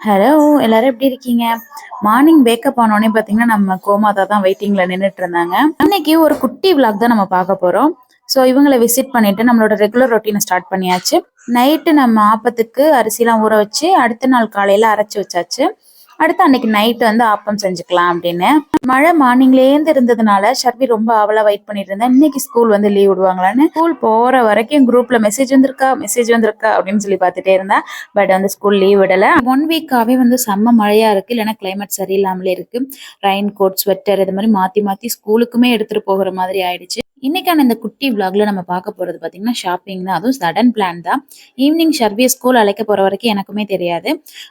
Hello எல்லாரும் எப்படி இருக்கீங்க? மார்னிங் பேக்கப் ஆனோடனே பார்த்தீங்கன்னா நம்ம கோமாதா தான் வெயிட்டிங்ல நின்றுட்டு இருந்தாங்க இன்னைக்கு ஒரு குட்டி விளாக் தான் நம்ம பார்க்க போறோம். ஸோ இவங்களை விசிட் பண்ணிட்டு நம்மளோட ரெகுலர் ரொட்டீனை ஸ்டார்ட் பண்ணியாச்சு. நைட்டு நம்ம ஆப்பத்துக்கு அரிசிலாம் ஊற வச்சு அடுத்த நாள் காலையில அரைச்சி வச்சாச்சு. அடுத்து அன்னைக்கு நைட் வந்து ஆப்பம் செஞ்சுக்கலாம் அப்படின்னு. மழை மார்னிங்லேருந்து இருந்ததுனால ஷர்வி ரொம்ப அவளா வெயிட் பண்ணிட்டு இருந்தேன் இன்னைக்கு ஸ்கூல் வந்து லீவ் விடுவாங்களான்னு. ஸ்கூல் போற வரைக்கும் குரூப்ல மெசேஜ் வந்திருக்கா மெசேஜ் வந்திருக்கா அப்படின்னு சொல்லி பார்த்துட்டே இருந்தேன் பட் வந்து ஸ்கூல் லீவ் விடல. ஒன் வீக்காவே வந்து செம்ம மழையா இருக்கு இல்லைன்னா கிளைமேட் சரியில்லாமலே இருக்கு. ரெயின் கோட் ஸ்வெட்டர் இது மாதிரி மாத்தி மாத்தி ஸ்கூலுக்குமே எடுத்துட்டு போகிற மாதிரி ஆயிடுச்சு. இன்னைக்கான இந்த குட்டி விளாகில் நம்ம பார்க்க போறது பாத்தீங்கன்னா ஷாப்பிங் தான். அதுவும் சடன் பிளான் தான். ஈவினிங் ஷர்வியை ஸ்கூல் அழைக்க போற வரைக்கும் எனக்குமே தெரியாது.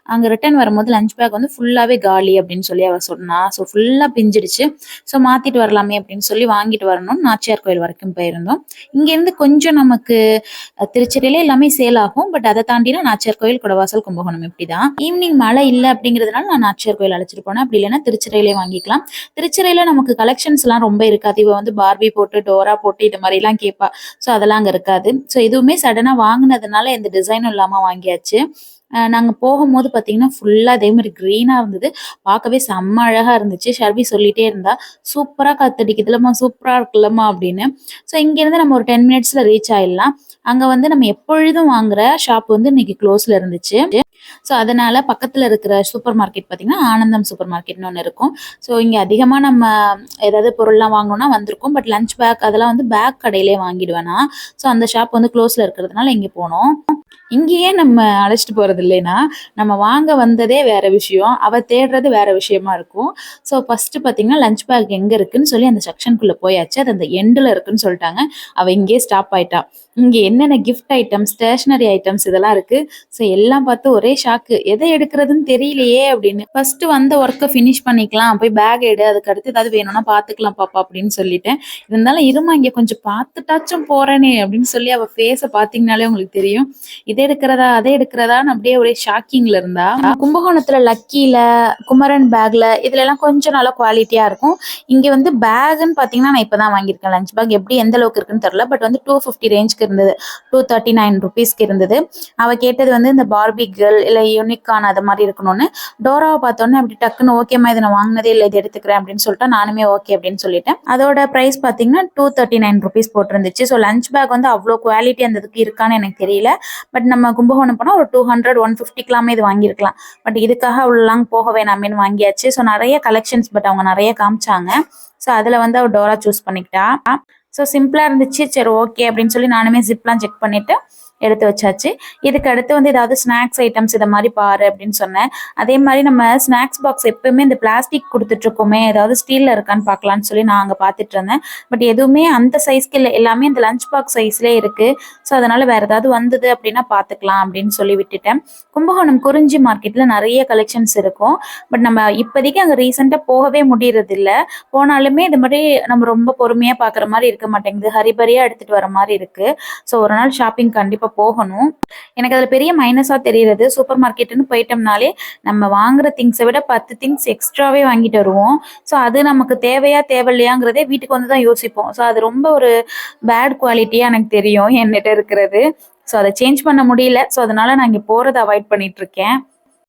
அங்க ரிட்டர்ன் வரும்போது லஞ்ச் பேக் வந்து ஃபுல்லாவே காலி அப்படின்னு சொல்லி அவள் சொன்னா. ஸோ ஃபுல்லா பிஞ்சிடுச்சு. ஸோ மாத்திட்டு வரலாமே அப்படின்னு சொல்லி வாங்கிட்டு வரணும் நாச்சியார் கோயில் வரைக்கும் போயிருந்தோம். இங்க இருந்து கொஞ்சம் நமக்கு அஹ், எல்லாமே சேல் ஆகும். பட் அதை தாண்டினா நாச்சியார் கோயில் குடவாசல் கும்பகோணம் இப்படி தான் ஈவினிங் மழை இல்லை அப்படிங்கிறதுனால நான் நாச்சியார் கோயில் அழைச்சிட்டு போனேன். அப்படி இல்லைன்னா திருச்சிரையிலே வாங்கிக்கலாம். திருச்சிரையில நமக்கு கலெக்ஷன்ஸ் எல்லாம் ரொம்ப இருக்காது. இவ வந்து பார்பி போட்டு டோரா போட்டு இது மாதிரி எல்லாம் கேட்பா ஸோ அதெல்லாம் அங்கே இருக்காது. ஸோ எதுவுமே சடனாக வாங்கினதுனால எந்த டிசைனும் இல்லாமல் வாங்கியாச்சு. நாங்கள் நாங்க போகும்போது பார்த்தீங்கன்னா ஃபுல்லாக அதே மாதிரி க்ரீனாக இருந்தது. பார்க்கவே செம்ம அழகா இருந்துச்சு. ஷர்வி சொல்லிகிட்டே இருந்தா சூப்பரா காத்தடிக்குதுலம்மா சூப்பராக இருக்குல்லம்மா அப்படின்னு. ஸோ இங்கேருந்து நம்ம ஒரு டென் மினிட்ஸ்ல ரீச் ஆயிடலாம். அங்க வந்து நம்ம எப்பொழுதும் வாங்குற ஷாப் வந்து இன்னைக்கு க்ளோஸ்ல இருந்துச்சு. ஸோ அதனால பக்கத்துல இருக்கிற சூப்பர் மார்க்கெட் பார்த்தீங்கன்னா ஆனந்தம் சூப்பர் மார்க்கெட்னு ஒன்று இருக்கும். ஸோ இங்க அதிகமா நம்ம ஏதாவது பொருள்லாம் வாங்கணும்னா வந்திருக்கோம். பட் லஞ்ச் பேக் அதெல்லாம் வந்து பேக் கடையிலே வாங்கிடுவேனா ஸோ அந்த ஷாப் வந்து க்ளோஸ்ல இருக்கிறதுனால இங்க போனோம். இங்கேயே நம்ம அழைச்சிட்டு போகிறது இல்லைன்னா நம்ம வாங்க வந்ததே வேற விஷயம். அவ தேடுறது வேற விஷயமா இருக்கும். ஸோ ஃபஸ்ட்டு பார்த்தீங்கன்னா லஞ்ச் பேக் எங்க இருக்குன்னு சொல்லி அந்த செக்ஷனுக்குள்ளே போயாச்சு. அது அந்த எண்டில் இருக்குன்னு சொல்லிட்டாங்க. அவ இங்கேயே ஸ்டாப் ஆயிட்டா. இங்க என்னென்ன கிஃப்ட் ஐட்டம்ஸ் ஸ்டேஷனரி ஐட்டம்ஸ் இதெல்லாம் இருக்கு. ஸோ எல்லாம் பார்த்து ஒரே ஷாக்கு எதை எடுக்கிறதுன்னு தெரியலையே அப்படின்னு. ஃபர்ஸ்ட் வந்த ஒர்க்கை ஃபினிஷ் பண்ணிக்கலாம். போய் பேக் எடு. அதுக்கு அடுத்து ஏதாவது வேணும்னா பார்த்துக்கலாம் பாப்பா அப்படின்னு சொல்லிட்டேன். இருந்தாலும் இருமா இங்க கொஞ்சம் பார்த்துட்டாச்சும் போறேனே அப்படின்னு சொல்லி அவ ஃபேஸை பார்த்தீங்கனாலே உங்களுக்கு தெரியும். இதை எடுக்கிறதா அதை எடுக்கிறதான்னு அப்படியே ஒரே ஷாக்கிங்ல இருந்தா. கும்பகோணத்துல லக்கியில குமரன் பேக்ல இதுல எல்லாம் கொஞ்சம் நல்லா குவாலிட்டியா இருக்கும். இங்க வந்து பேக்னு பாத்தீங்கன்னா நான் இப்பதான் வாங்கியிருக்கேன். லஞ்ச் பேக் எப்படி எந்த அளவுக்கு இருக்குன்னு தெரியல. பட் வந்து டூ ஃபிஃப்டி ரேஞ்சுக்கு இருந்தது. டூ தேர்ட்டி நைன் ருபீஸ்க்கு இருந்தது. அவ கேட்டது வந்து இந்த பார்பி கேர்ள் இல்லை யூனிக்கான அது மாதிரி இருக்கணும்னு. டோராவை பார்த்தோன்னே அப்படி டக்குன்னு ஓகேம்மா இதை நான் வாங்கினதே இல்லை இது எடுத்துக்கிறேன் அப்படின்னு சொல்லிட்டு நானுமே ஓகே அப்படின்னு சொல்லிட்டேன். அதோட ப்ரைஸ் பார்த்தீங்கன்னா டூ தேர்ட்டி நைன் ருபீஸ் போட்டிருந்துச்சு. ஸோ லஞ்ச் பேக் வந்து அவ்வளோ குவாலிட்டி அந்த இதுக்கு இருக்கான்னு எனக்கு தெரியல. பட் நம்ம கும்பகோணம் போனால் ஒரு டூ ஹண்ட்ரட் ஒன் ஃபிஃப்டிக்கெல்லாமே இது வாங்கியிருக்கலாம். பட் இதுக்காக அவ்வளோ லாங் போக வேணாமேன்னு வாங்கியாச்சு. ஸோ நிறைய கலெக்ஷன்ஸ் பட் அவங்க நிறைய காமிச்சாங்க. ஸோ அதில் வந்து அவள் டோரா சூஸ் பண்ணிக்கிட்டா. ஸோ சிம்பிளாக இருந்துச்சு. சரி ஓகே அப்படின்னு சொல்லி நானுமே ஜிப்லாம் செக் பண்ணிவிட்டு எடுத்து வச்சாச்சு. இதுக்கு அடுத்து வந்து ஏதாவது ஸ்நாக்ஸ் ஐட்டம்ஸ் இதை மாதிரி பாரு அப்படின்னு சொன்னேன். அதே மாதிரி நம்ம ஸ்நாக்ஸ் பாக்ஸ் எப்பவுமே இந்த பிளாஸ்டிக் கொடுத்துட்டு இருக்கோமே ஏதாவது ஸ்டீல்ல இருக்கான்னு பார்க்கலான்னு சொல்லி நான் அங்கே பார்த்துட்டு இருந்தேன். பட் எதுவுமே அந்த சைஸ்க்கு இல்லை. எல்லாமே இந்த லஞ்ச் பாக்ஸ் சைஸ்லேயே இருக்கு. ஸோ அதனால வேற ஏதாவது வந்தது அப்படின்னா பார்த்துக்கலாம் அப்படின்னு சொல்லி விட்டுட்டேன். கும்பகோணம் குறிஞ்சி மார்க்கெட்ல நிறைய கலெக்ஷன்ஸ் இருக்கும். பட் நம்ம இப்போதைக்கு அங்கே ரீசெண்டாக போகவே முடியறதில்ல. போனாலுமே இது மாதிரி நம்ம ரொம்ப பொறுமையா பார்க்குற மாதிரி இருக்க மாட்டேங்குது. ஹரிபரியா எடுத்துட்டு வர மாதிரி இருக்கு. ஸோ ஒரு நாள் ஷாப்பிங் கண்டிப்பா போகணும். எனக்கு அதில் பெரிய மைனஸாக தெரியுறது சூப்பர் மார்க்கெட்டுன்னு போயிட்டோம்னாலே நம்ம வாங்குற திங்ஸை விட பத்து திங்ஸ் எக்ஸ்ட்ராவே வாங்கிட்டு வருவோம். ஸோ அது நமக்கு தேவையா தேவையில்லையாங்கிறதே வீட்டுக்கு வந்து தான் யோசிப்போம். ஸோ அது ரொம்ப ஒரு பேட் குவாலிட்டியாக எனக்கு தெரியும் என்கிட்ட இருக்கிறது. ஸோ அதை சேஞ்ச் பண்ண முடியல. ஸோ அதனால நான் இங்கே போகிறத அவாய்ட் பண்ணிட்டு இருக்கேன்.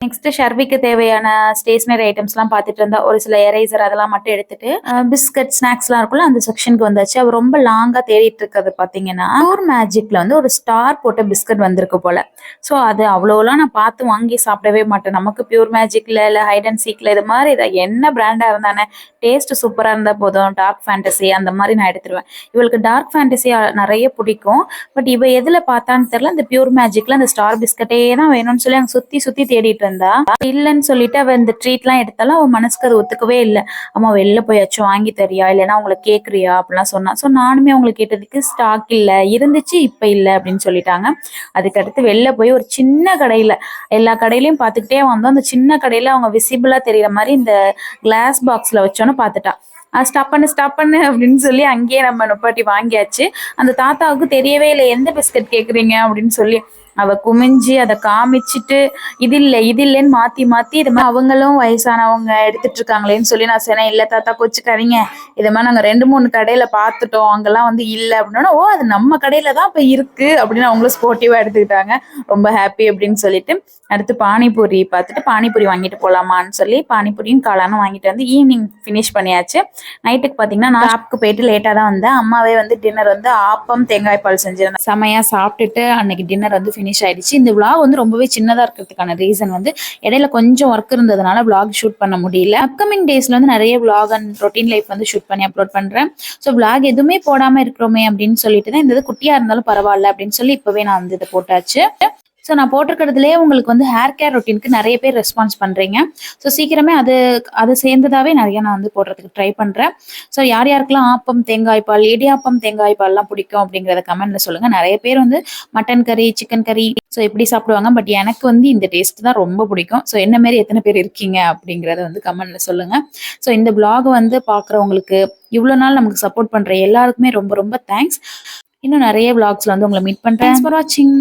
நெக்ஸ்ட் ஷர்விக்கு தேவையான ஸ்டேஷனரி ஐட்டம்ஸ்லாம் பார்த்துட்டு இருந்தா ஒரு சில எரேசர் அதெல்லாம் மட்டும் எடுத்துட்டு பிஸ்கட் ஸ்நாக்ஸ்லாம் இருக்குல்ல அந்த செக்ஷனுக்கு வந்தாச்சு. அவர் ரொம்ப லாங்கா தேடிட்டு இருக்கிறது பார்த்தீங்கன்னா டூர் மேஜிக்ல வந்து ஒரு ஸ்டார் போட்ட பிஸ்கட் வந்திருக்கு போல. ஸோ அது அவ்வளோலாம் நான் பார்த்து வாங்கி சாப்பிடவே மாட்டேன். நமக்கு பியூர் மேஜிக்ல இல்லை ஹைட் அண்ட் சீக்ல இது மாதிரி இதை என்ன பிராண்டா இருந்தானே டேஸ்ட் சூப்பரா இருந்தா போதும். டார்க் ஃபேண்டசி அந்த மாதிரி நான் எடுத்துருவேன். இவளுக்கு டார்க் ஃபேண்டசி நிறைய பிடிக்கும். பட் இவ எதுல பார்த்தான்னு தெரியல. இந்த பியூர் மேஜிக்ல அந்த ஸ்டார் பிஸ்கட்டே தான் வேணும்னு சொல்லி அங்க சுத்தி சுத்தி தேடிட்டு இருந்தா இல்லைன்னு சொல்லிட்டு அவ இந்த ட்ரீட்லாம் எடுத்தாலும் அவன் மனசுக்கு அது ஒத்துக்கவே இல்லை. அம்மா வெளில போயாச்சும் வாங்கி தரியா? இல்லைன்னா அவங்கள கேக்குறியா? அப்படிலாம் சொன்னா. ஸோ நானுமே அவங்களை கேட்டதுக்கு ஸ்டாக் இல்லை. இருந்துச்சு இப்ப இல்லை அப்படின்னு சொல்லிட்டாங்க. அதுக்கடுத்து வெளில போய் ஒரு சின்ன கடையில எல்லா கடையிலயும் பார்த்துக்கிட்டே வந்தோம் அந்த சின்ன கடையில அவங்க விசிபிளா தெரியற மாதிரி இந்த கிளாஸ் பாக்ஸ்ல வச்சோன்னு பார்த்துட்டா. ஸ்டாப் பண்ணு ஸ்டாப் பண்ணு அப்படின்னு சொல்லி அங்கேயே நம்ம நுப்பாட்டி வாங்கியாச்சு. அந்த தாத்தாவுக்கு தெரியவே இல்லை எந்த பிஸ்கட் கேக்குறீங்க? அப்படின்னு சொல்லி அவ குமிஞ்சு அதை காமிச்சிட்டு இது இல்லை இது இல்லைன்னு மாத்தி மாத்தி இது மாதிரி அவங்களும் வயசானவங்க எடுத்துட்டு இருக்காங்களேன்னு சொல்லி நான் சொன்னேன் இல்ல தாத்தா கொச்சுக்காதீங்க. இது மாதிரி நாங்க ரெண்டு மூணு கடையில பார்த்துட்டோம் அங்கெல்லாம் வந்து இல்ல. அப்படின்னா ஓ அது நம்ம கடையில தான் இப்ப இருக்கு. அப்படின்னு அவங்களும் ஸ்போர்ட்டிவா எடுத்துக்கிட்டாங்க. ரொம்ப ஹாப்பி அப்படின்னு சொல்லிட்டு அடுத்து பானிபூரி பார்த்துட்டு பானிபூரி வாங்கிட்டு போலாமான்னு சொல்லி பானிபூரியும் காளானும் வாங்கிட்டு வந்து ஈவினிங் ஃபினிஷ் பண்ணியாச்சு. நைட்டுக்கு பார்த்தீங்கன்னா நான் ஷாப்க்கு போயிட்டு லேட்டாக தான் வந்தேன். அம்மாவே வந்து டின்னர் வந்து ஆப்பம் தேங்காய் பால் செஞ்சிருந்தேன் செமையாக சாப்பிட்டுட்டு அன்னைக்கு டின்னர் வந்து ஃபினிஷ் ஆயிடுச்சு. இந்த விளாக் வந்து ரொம்பவே சின்னதாக இருக்கிறதுக்கான ரீசன் வந்து இடையில கொஞ்சம் ஒர்க் இருந்ததுனால விளாக் ஷூட் பண்ண முடியல. அப்கமிங் டேஸ்ல வந்து நிறைய விளாக் அண்ட் ரொட்டீன் லைஃப் வந்து ஷூட் பண்ணி அப்லோட் பண்றேன். ஸோ விளாக் எதுவுமே போடாமல் இருக்கிறோமே அப்படின்னு சொல்லிட்டு தான் இந்த இது குட்டியா இருந்தாலும் பரவாயில்ல அப்படின்னு சொல்லி இப்பவே நான் வந்து இதை போட்டாச்சு. ஸோ நான் போட்டிருக்கிறதுலே உங்களுக்கு வந்து ஹேர் கேர் ரொட்டீனுக்கு நிறைய பேர் ரெஸ்பான்ஸ் பண்ணுறீங்க ஸோ சீக்கிரமே அது அது சேர்ந்ததாவே நிறைய நான் வந்து போடுறதுக்கு ட்ரை பண்ணுறேன் ஸோ யார் யாருக்கெல்லாம் ஆப்பம் தேங்காய் பால் இடியாப்பம் தேங்காய் பால்லாம் பிடிக்கும் அப்படிங்கிறத கமெண்ட்ல சொல்லுங்க. நிறைய பேர் வந்து மட்டன் கறி சிக்கன் கறி ஸோ இப்படி சாப்பிடுவாங்க. பட் எனக்கு வந்து இந்த டேஸ்ட் தான் ரொம்ப பிடிக்கும். ஸோ என்ன மாரி எத்தனை பேர் இருக்கீங்க அப்படிங்கிறத வந்து கமெண்ட்ல சொல்லுங்க. ஸோ இந்த பிளாக் வந்து பார்க்குறவங்களுக்கு இவ்வளோ நாள் நமக்கு சப்போர்ட் பண்ற எல்லாருக்குமே ரொம்ப ரொம்ப தேங்க்ஸ் இன்னும் நிறைய vlogsல வந்து உங்களை மீட் பண்றேன். ஃபார் வாட்சிங்